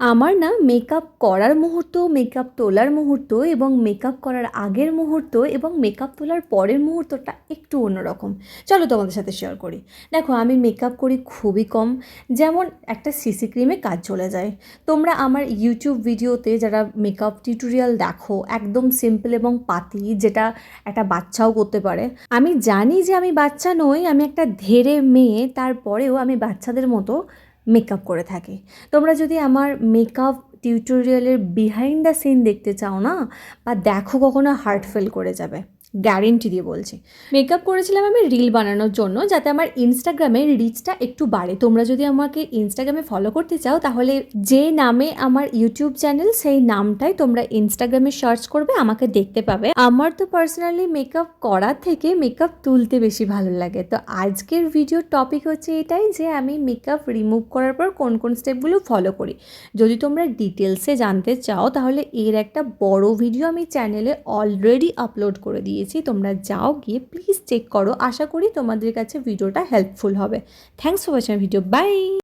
আমার না মেকআপ করার মুহূর্ত মেকআপ তোলার মুহূর্ত এবং মেকআপ করার আগের মুহূর্ত এবং মেকআপ তোলার পরের মুহূর্তটা একটু অন্যরকম। চলো তোমাদের সাথে শেয়ার করি। দেখো, আমি মেকআপ করি খুবই কম। যেমন একটা সিসি ক্রিমে কাজ চলে যায়। তোমরা আমার ইউটিউব ভিডিওতে যারা মেকআপ টিউটোরিয়াল দেখো, একদম সিম্পল এবং পাতি, যেটা একটা বাচ্চাও করতে পারে। আমি জানি যে আমি বাচ্চা নই, আমি একটা ধেরে মেয়ে, তারপরেও আমি বাচ্চাদের মতো মেকআপ করে থাকি। তোমরা যদি আমার মেকআপ টিউটোরিয়ালের বিহাইন্ড দ্য সিন দেখতে চাও না? বা দেখো কখনো হার্ট ফেল করে যাবে। গ্যারেন্টি দিয়ে বলছি। মেকআপ করেছিলাম আমি রিল বানানোর জন্য, যাতে আমার ইনস্টাগ্রামে রিচটা একটু বাড়ে। তোমরা যদি আমাকে ইনস্টাগ্রামে ফলো করতে চাও, তাহলে যে নামে আমার ইউটিউব চ্যানেল সেই নামটাই তোমরা ইনস্টাগ্রামে সার্চ করবে, আমাকে দেখতে পাবে। আমার তো পার্সোনালি মেকআপ করার থেকে মেকআপ তুলতে বেশি ভালো লাগে। তো আজকের ভিডিওর টপিক হচ্ছে এটাই যে, আমি মেকআপ রিমুভ করার পর কোন কোন স্টেপগুলো ফলো করি। যদি তোমরা ডিটেলসে জানতে চাও, তাহলে এর একটা বড় ভিডিও আমি চ্যানেলে অলরেডি আপলোড করে দিয়েছি। তোমরা যাও গিয়ে প্লিজ চেক করো। আশা করি তোমাদের কাছে ভিডিওটা হেল্পফুল হবে। Thanks for watching video bye